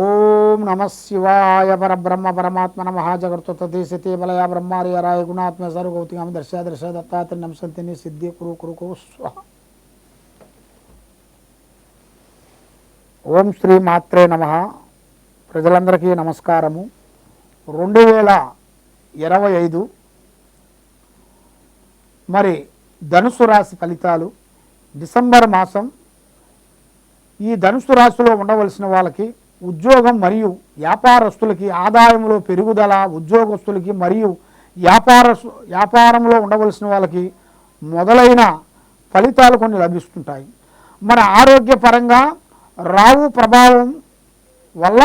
ఓం నమ శివాయ పరబ్రహ్మ పరమాత్మ నమ జగత్తే బలయ బ్రహ్మార్యరాయ గుణాత్మ సర్వగౌతిగామ దర్శ దర్శ దత్తాత్రి నమసంతిని సిద్ధి కురు కురు కురు స్వ. ఓం శ్రీ మాత్రే నమ. ప్రజలందరికీ నమస్కారము. రెండు వేల ఇరవై ఐదు మరి ధనుసు రాశి ఫలితాలు. డిసెంబర్ మాసం ఈ ధనుసు రాశిలో ఉండవలసిన వాళ్ళకి ఉద్యోగం మరియు వ్యాపారస్తులకి ఆదాయంలో పెరుగుదల ఉద్యోగస్తులకి మరియు వ్యాపార వ్యాపారంలో ఉండవలసిన వాళ్ళకి మొదలైన ఫలితాలు కొన్ని లభిస్తుంటాయి. మన ఆరోగ్యపరంగా రావు ప్రభావం వల్ల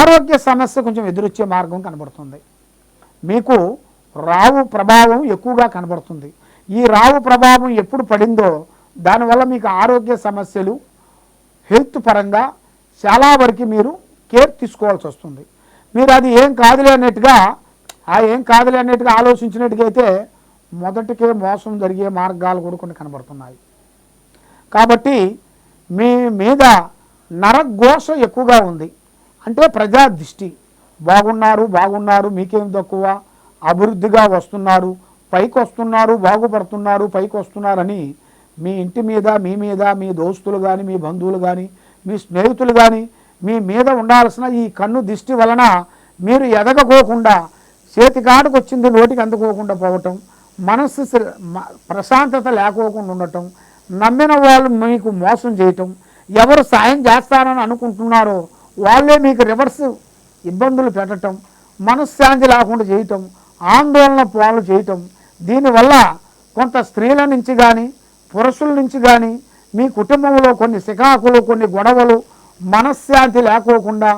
ఆరోగ్య సమస్య కొంచెం ఎదురొచ్చే మార్గం కనబడుతుంది. మీకు రావు ప్రభావం ఎక్కువగా కనబడుతుంది. ఈ రావు ప్రభావం ఎప్పుడు పడిందో దానివల్ల మీకు ఆరోగ్య సమస్యలు హెల్త్ పరంగా చాలా వరకు మీరు కేర్ తీసుకోవాల్సి వస్తుంది. మీరు అది ఏం కాదులే అన్నట్టుగా ఆ ఏం కాదులే అన్నట్టుగా ఆలోచించినట్టుగైతే మొదటికే మోసం జరిగే మార్గాలు కూడా కొన్ని కనబడుతున్నాయి. కాబట్టి మీ మీద నరఘోష ఎక్కువగా ఉంది. అంటే ప్రజా దృష్టి. బాగున్నారు బాగున్నారు మీకేం తక్కువ? అభివృద్ధిగా వస్తున్నారు పైకి వస్తున్నారు బాగుపడుతున్నారు పైకి వస్తున్నారని మీ ఇంటి మీద మీ మీద మీ దోస్తులు కానీ మీ బంధువులు కానీ మీ స్నేహితులు కానీ మీ మీద ఉండాల్సిన ఈ కన్ను దిష్టి వలన మీరు ఎదగకోకుండా చేతికాడికి వచ్చింది నోటికి అందుకోకుండా పోవటం మనస్సు ప్రశాంతత లేకోకుండా ఉండటం నమ్మిన వాళ్ళు మీకు మోసం చేయటం ఎవరు సాయం చేస్తారని అనుకుంటున్నారో వాళ్ళే మీకు రివర్స్ ఇబ్బందులు పెట్టటం మనశ్శాంతి లేకుండా చేయటం ఆందోళన పాలు చేయటం దీనివల్ల కొంత స్త్రీల నుంచి కానీ పురుషుల నుంచి కానీ మీ కుటుంబంలో కొన్ని సికాకులు కొన్ని గొడవలు మనశ్శాంతి లేకోకుండా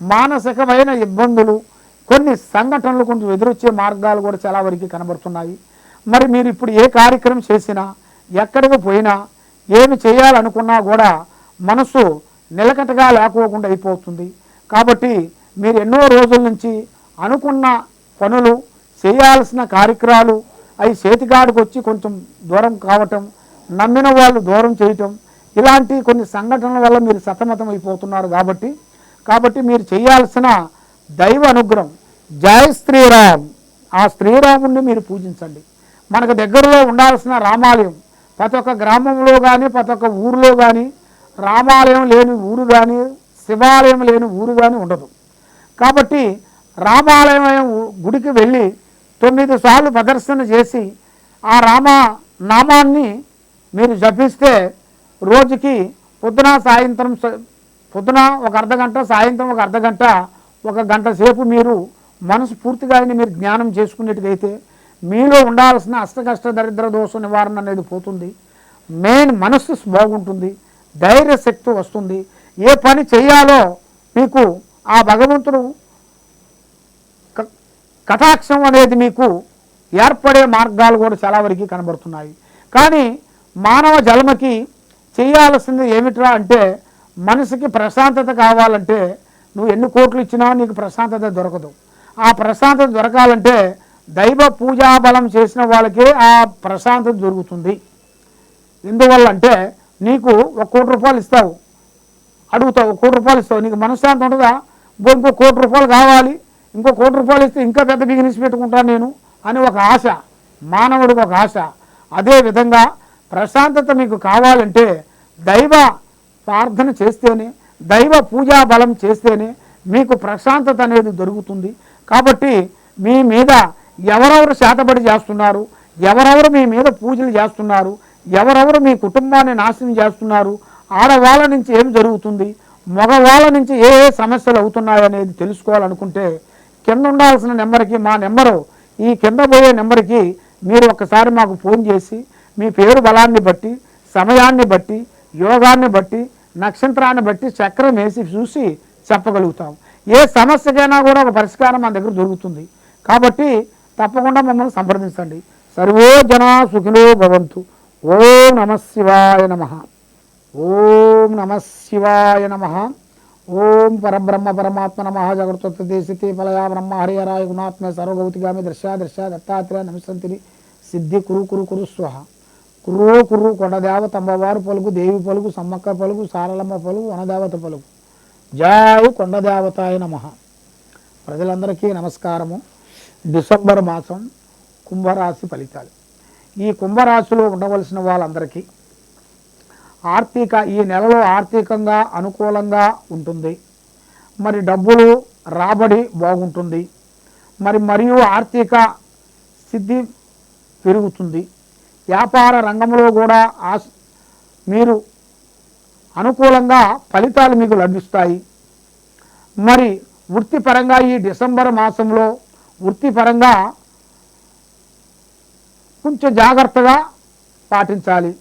మానసికమైన ఇబ్బందులు కొన్ని సంఘటనలు కొంచెం ఎదురొచ్చే మార్గాలు కూడా చాలా వరకు కనబడుతున్నాయి. మరి మీరు ఇప్పుడు ఏ కార్యక్రమం చేసినా ఎక్కడికి పోయినా ఏమి చేయాలనుకున్నా కూడా మనసు నిలకటగా లేకోకుండా అయిపోతుంది. కాబట్టి మీరు ఎన్నో రోజుల నుంచి అనుకున్న పనులు చేయాల్సిన కార్యక్రమాలు అవి చేతికాడికి వచ్చి కొంచెం దూరం కావటం నమ్మిన వాళ్ళు దూరం చేయటం ఇలాంటి కొన్ని సంఘటనల వల్ల మీరు సతమతం అయిపోతున్నారు కాబట్టి కాబట్టి మీరు చేయాల్సిన దైవ అనుగ్రహం జయ శ్రీరామ్. ఆ శ్రీరాముణ్ణి మీరు పూజించండి. మనకు దగ్గరలో ఉండాల్సిన రామాలయం ప్రతి ఒక్క గ్రామంలో కానీ ప్రతి ఒక్క ఊరిలో కానీ రామాలయం లేని ఊరు కానీ శివాలయం లేని ఊరు కానీ ఉండదు. కాబట్టి రామాలయం గుడికి వెళ్ళి తొమ్మిది సార్లు ప్రదర్శన చేసి ఆ రామ నామాన్ని మీరు జపిస్తే రోజుకి పొద్దున సాయంత్రం పొద్దున ఒక అర్ధ గంట సాయంత్రం ఒక అర్ధ గంట ఒక గంట సేపు మీరు మనసు పూర్తిగా మీరు జ్ఞానం చేసుకునేట్టుగైతే మీలో ఉండాల్సిన అష్టకష్ట దరిద్ర దోష నివారణ అనేది పోతుంది. మెయిన్ మనస్సు బాగుంటుంది. ధైర్య శక్తి వస్తుంది. ఏ పని చేయాలో మీకు ఆ భగవంతుడు కటాక్షం అనేది మీకు ఏర్పడే మార్గాలు కూడా చాలా వరకు కనబడుతున్నాయి. కానీ మానవ జన్మకి చేయాల్సింది ఏమిట్రా అంటే మనసుకి ప్రశాంతత కావాలంటే నువ్వు ఎన్ని కోట్లు ఇచ్చినా నీకు ప్రశాంతత దొరకదు. ఆ ప్రశాంతత దొరకాలంటే దైవ పూజా బలం చేసిన వాళ్ళకే ఆ ప్రశాంతత దొరుకుతుంది. ఎందువల్ల అంటే నీకు ఒక కోటి రూపాయలు ఇస్తావు. అడుగుతావు ఒక కోటి రూపాయలు ఇస్తావు. నీకు మనశ్శాంతి ఉంటుందా? "బో, ఇంకో కోటి రూపాయలు కావాలి. ఇంకో కోటి రూపాయలు ఇస్తే ఇంకా పెద్ద బిజినెస్ పెట్టుకుంటాను నేను అని ఒక ఆశ. మానవుడికి ఒక ఆశ. అదేవిధంగా ప్రశాంతత మీకు కావాలంటే దైవ ప్రార్థన చేస్తేనే దైవ పూజా బలం చేస్తేనే మీకు ప్రశాంతత అనేది దొరుకుతుంది. కాబట్టి మీ మీద ఎవరెవరు శాతపడి చేస్తున్నారు ఎవరెవరు మీ మీద పూజలు చేస్తున్నారు ఎవరెవరు మీ కుటుంబాన్ని నాశనం చేస్తున్నారు ఆడవాళ్ళ నుంచి ఏం జరుగుతుంది మగవాళ్ళ నుంచి ఏ ఏ సమస్యలు అవుతున్నాయి అనేది తెలుసుకోవాలనుకుంటే కింద ఉండాల్సిన నెంబర్కి మా నెంబరు ఈ కింద పోయే నెంబర్కి మీరు ఒకసారి మాకు ఫోన్ చేసి మీ పేరు బలాన్ని బట్టి సమయాన్ని బట్టి యోగాన్ని బట్టి నక్షత్రాన్ని బట్టి చక్రం వేసి చూసి చెప్పగలుగుతాం. ఏ సమస్యకైనా కూడా ఒక పరిష్కారం మన దగ్గర దొరుకుతుంది. కాబట్టి తప్పకుండా మమ్మల్ని సంప్రదించండి. సర్వో జనా సుఖినో భవంతు. ఓం నమ శివాయ నమ. ఓం నమ శివాయ నమ. ఓం పరబ్రహ్మ పరమాత్మ నమ. జగత్తే ఫలయా బ్రహ్మ. హరియరాయ గుణాత్మ సర్వగౌతిగామి దృశ్యా దృశ్య దత్తాత్రేయ నమసంతిని సిద్ధి కురు కురు కురు స్వహ. కుర్రో కుర్రు కొండదేవత అమ్మవారు పలుకు దేవి పలుకు సమ్మక్క పలుకు సారలమ్మ పలుకు వనదేవత పలుకు. జావు కొండదేవతాయ నమ. ప్రజలందరికీ నమస్కారము. డిసెంబర్ మాసం కుంభరాశి ఫలితాలు. ఈ కుంభరాశిలో ఉండవలసిన వాళ్ళందరికీ ఆర్థిక ఈ నెలలో ఆర్థికంగా అనుకూలంగా ఉంటుంది. మరి డబ్బులు రాబడి బాగుంటుంది. మరి మరియు ఆర్థిక సిద్ధి పెరుగుతుంది. వ్యాపార రంగంలో కూడా ఆస్ మీరు అనుకూలంగా ఫలితాలు మీకు లభిస్తాయి. మరి వృత్తిపరంగా ఈ డిసెంబర్ మాసంలో వృత్తిపరంగా కొంచెం జాగ్రత్తగా పాటించాలి.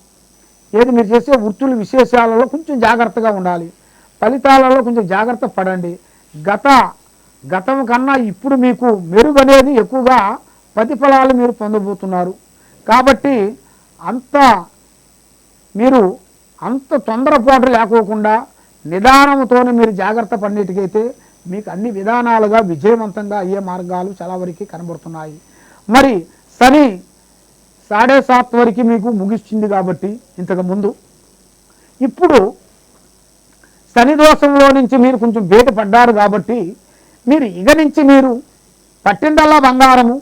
ఏది మీరు చేసే వృత్తుల విశేషాలలో కొంచెం జాగ్రత్తగా ఉండాలి. ఫలితాలలో కొంచెం జాగ్రత్త పడండి. గత గతం కన్నా ఇప్పుడు మీకు మెరుగు అనేది ఎక్కువగా ప్రతిఫలాలు మీరు పొందబోతున్నారు. కాబట్టి అంత మీరు అంత తొందరపాటు లేకోకుండా నిదానంతోనే మీరు జాగ్రత్త పడినట్టుకైతే మీకు అన్ని విధానాలుగా విజయవంతంగా అయ్యే మార్గాలు చాలా వరకు కనబడుతున్నాయి. మరి శని సాడే సాత్ వరకు మీకు ముగిస్తుంది కాబట్టి ఇంతకు ముందు. ఇప్పుడు శని దోషంలో నుంచి మీరు కొంచెం బయటపడ్డారు కాబట్టి మీరు ఇక నుంచి మీరు పట్టిందల్లా బంగారము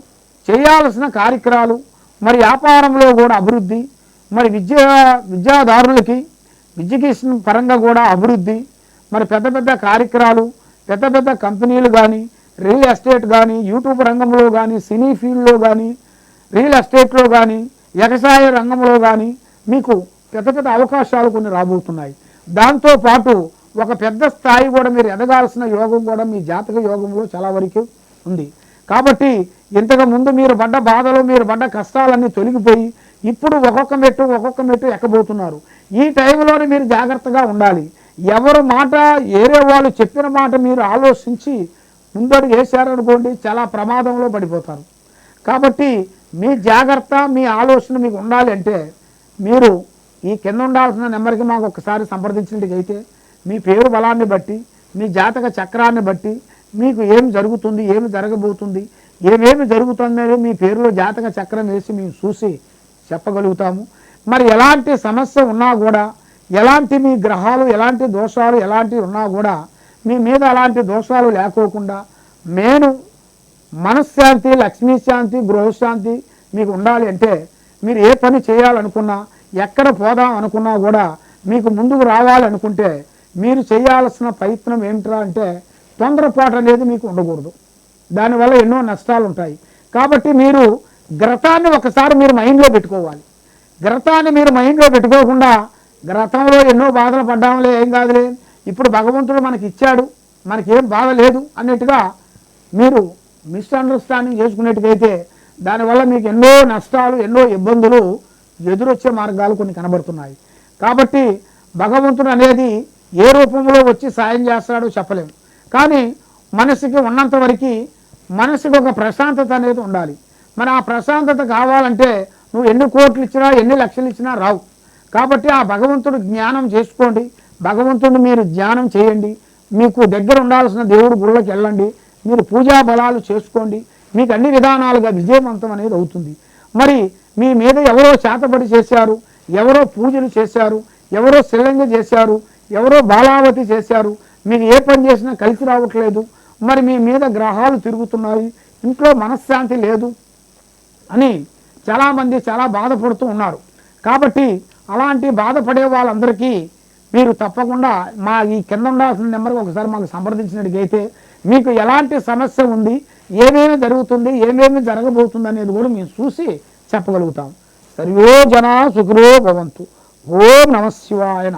చేయాల్సిన కార్యక్రమాలు మరి వ్యాపారంలో కూడా అభివృద్ధి మరి విద్యా విద్యాదారులకి ఎడ్యుకేషన్ పరంగా కూడా అభివృద్ధి మరి పెద్ద పెద్ద కార్యక్రమాలు పెద్ద పెద్ద కంపెనీలు కానీ రియల్ ఎస్టేట్ కానీ యూట్యూబ్ రంగంలో కానీ సినీ ఫీల్డ్లో కానీ రియల్ ఎస్టేట్లో కానీ వ్యవసాయ రంగంలో కానీ మీకు పెద్ద పెద్ద అవకాశాలు కొన్ని రాబోతున్నాయి. దాంతోపాటు ఒక పెద్ద స్థాయి కూడా మీరు ఎదగాల్సిన యోగం కూడా మీ జాతక యోగంలో చాలా వరకు ఉంది. కాబట్టి ఇంతకు ముందు మీరు పడ్డ బాధలు మీరు పడ్డ కష్టాలన్నీ తొలగిపోయి ఇప్పుడు ఒక్కొక్క మెట్టు ఒక్కొక్క మెట్టు ఎక్కబోతున్నారు. ఈ టైంలోనే మీరు జాగ్రత్తగా ఉండాలి. ఎవరు మాట ఏరే వాళ్ళు చెప్పిన మాట మీరు ఆలోచించి ముందడుగు వేశారనుకోండి చాలా ప్రమాదంలో పడిపోతారు. కాబట్టి మీ జాగ్రత్త మీ ఆలోచన మీకు ఉండాలి అంటే మీరు ఈ కింద ఉండాల్సిన నెంబర్కి మాకు ఒకసారి సంప్రదించినట్టుగైతే మీ పేరు బలాన్ని బట్టి మీ జాతక చక్రాన్ని బట్టి మీకు ఏం జరుగుతుంది ఏమి జరగబోతుంది ఏమేమి జరుగుతుందనేది మీ పేరులో జాతక చక్రం వేసి మేము చూసి చెప్పగలుగుతాము. మరి ఎలాంటి సమస్య ఉన్నా కూడా ఎలాంటి మీ గ్రహాలు ఎలాంటి దోషాలు ఎలాంటివి ఉన్నా కూడా మీ మీద అలాంటి దోషాలు లేకోకుండా నేను మనశ్శాంతి లక్ష్మీశాంతి గృహశాంతి మీకు ఉండాలి అంటే మీరు ఏ పని చేయాలనుకున్నా ఎక్కడ పోదాం అనుకున్నా కూడా మీకు ముందుకు రావాలనుకుంటే మీరు చేయాల్సిన ప్రయత్నం ఏమిట్రా అంటే తొందరపాటు అనేది మీకు ఉండకూడదు. దానివల్ల ఎన్నో నష్టాలు ఉంటాయి కాబట్టి మీరు గ్రతాన్ని ఒకసారి మీరు మైండ్లో పెట్టుకోవాలి. గ్రతాన్ని మీరు మైండ్లో పెట్టుకోకుండా గ్రతంలో ఎన్నో బాధలు పడ్డాంలే ఏం కాదులే. ఇప్పుడు భగవంతుడు మనకి ఇచ్చాడు మనకేం బాధ లేదు అన్నట్టుగా మీరు మిస్అండర్స్టాండింగ్ చేసుకునేట్టుకైతే దానివల్ల మీకు ఎన్నో నష్టాలు ఎన్నో ఇబ్బందులు ఎదురొచ్చే మార్గాలు కొన్ని కనబడుతున్నాయి. కాబట్టి భగవంతుడు అనేది ఏ రూపంలో వచ్చి సాయం చేస్తాడో చెప్పలేము కానీ మనసుకి ఉన్నంత వరకు మనసుకి ఒక ప్రశాంతత అనేది ఉండాలి. మరి ఆ ప్రశాంతత కావాలంటే నువ్వు ఎన్ని కోట్లు ఇచ్చినా ఎన్ని లక్షలు ఇచ్చినా రావు. కాబట్టి ఆ భగవంతుడు జ్ఞానం చేసుకోండి. భగవంతుడిని మీరు ధ్యానం చేయండి. మీకు దగ్గర ఉండాల్సిన దేవుడు గుళ్ళకి వెళ్ళండి. మీరు పూజా బలాలు చేసుకోండి. మీకు అన్ని విధానాలుగా విజయవంతం అనేది అవుతుంది. మరి మీ మీద ఎవరో చేతబడి చేశారు ఎవరో పూజలు చేశారు ఎవరో శిలంగ చేశారు ఎవరో బాలావతి చేశారు మీరు ఏ పని చేసినా కలిసి రావట్లేదు. మరి మీ మీద గ్రహాలు తిరుగుతున్నాయి. ఇంట్లో మనశ్శాంతి లేదు అని చాలామంది చాలా బాధపడుతూ ఉన్నారు. కాబట్టి అలాంటి బాధపడే వాళ్ళందరికీ మీరు తప్పకుండా మా ఈ కింద ఉండాల్సిన నెంబర్కి ఒకసారి మాకు సంప్రదించినట్టుగైతే మీకు ఎలాంటి సమస్య ఉంది ఏమేమి జరుగుతుంది ఏమేమి జరగబోతుంది అనేది కూడా మేము చూసి చెప్పగలుగుతాం. సర్వే జన సుఖరో భవంతు. ఓం నమ శివాయ